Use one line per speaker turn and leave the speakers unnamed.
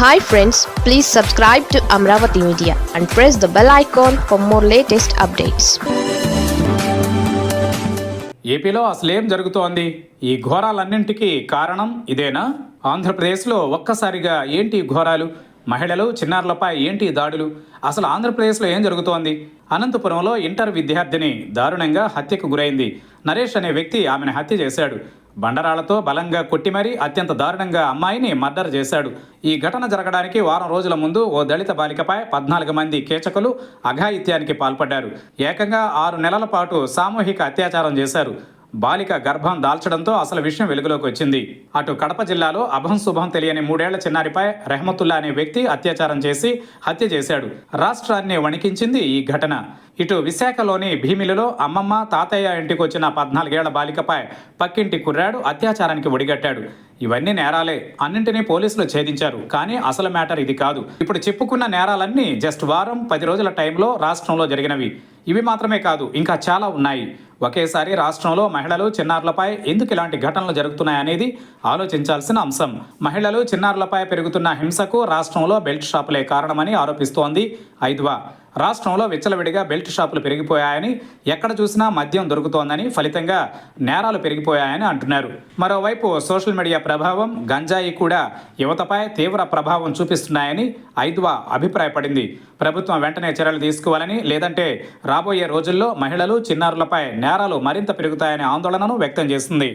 Hi friends please subscribe to Amaravati media and press the bell icon for more latest updates
ఏపీలో అసలేం జరుగుతోంది? ఈ ఘోరాలన్నింటికీ కారణం ఇదేనా? ఆంధ్రప్రదేశ్లో ఒక్కసారిగా ఏంటి ఘోరాలు? మహిళలు చిన్నారులపై ఏంటి దాడులు? అసలు ఆంధ్రప్రదేశ్లో ఏం జరుగుతోంది? అనంతపురంలో ఇంటర్ విద్యార్థిని దారుణంగా హత్యకు గురైంది నరేష్ అనే వ్యక్తి ఆమెను హత్య చేశాడు. బండరాళ్ళతో బలంగా కొట్టి మరీ అత్యంత దారుణంగా అమ్మాయిని మర్డర్ చేశాడు. ఈ ఘటన జరగడానికి వారం రోజుల ముందు ఓ దళిత బాలికపై పద్నాలుగు మంది కేచకులు అఘాయిత్యానికి పాల్పడ్డారు. ఏకంగా ఆరు నెలల పాటు సామూహిక అత్యాచారం చేశారు. బాలిక గర్భం దాల్చడంతో అసలు విషయం వెలుగులోకి వచ్చింది. అటు కడప జిల్లాలో అభం శుభం తెలియని మూడేళ్ళ చిన్నారిపై రెహమతుల్లా అనే వ్యక్తి అత్యాచారం చేసి హత్య చేశాడు. రాష్ట్రాన్ని వణికించింది ఈ ఘటన. ఇటు విశాఖలోని భీమిలిలో అమ్మమ్మ తాతయ్య ఇంటికి వచ్చిన పద్నాలుగేళ్ళ బాలికపై పక్కింటి కుర్రాడు అత్యాచారానికి ఒడిగట్టాడు. ఇవన్నీ నేరాలే. అన్నింటినీ పోలీసులు ఛేదించారు. కానీ అసలు మ్యాటర్ ఇది కాదు. ఇప్పుడు చెప్పుకున్న నేరాలన్నీ జస్ట్ వారం పది రోజుల టైంలో రాష్ట్రంలో జరిగినవి. ఇవి మాత్రమే కాదు ఇంకా చాలా ఉన్నాయి. ఒకేసారి రాష్ట్రంలో మహిళలు చిన్నారులపై ఎందుకు ఇలాంటి ఘటనలు జరుగుతున్నాయనేది ఆలోచించాల్సిన అంశం. మహిళలు చిన్నారులపై పెరుగుతున్న హింసకు రాష్ట్రంలో బెల్ట్ షాపులే కారణమని ఆరోపిస్తోంది ఐద్వా రాష్ట్రంలో విచ్చలవిడిగా బెల్ట్ షాపులు పెరిగిపోయాయని ఎక్కడ చూసినా మద్యం దొరుకుతోందని ఫలితంగా నేరాలు పెరిగిపోయాయని అంటున్నారు. మరోవైపు సోషల్ మీడియా ప్రభావం గంజాయి కూడా యువతపై తీవ్ర ప్రభావం చూపిస్తున్నాయని ఐద్వా అభిప్రాయపడింది. ప్రభుత్వం వెంటనే చర్యలు తీసుకోవాలని లేదంటే రాబోయే రోజుల్లో మహిళలు చిన్నారులపై నేరాలు మరింత పెరుగుతాయనే ఆందోళనను వ్యక్తం చేసింది.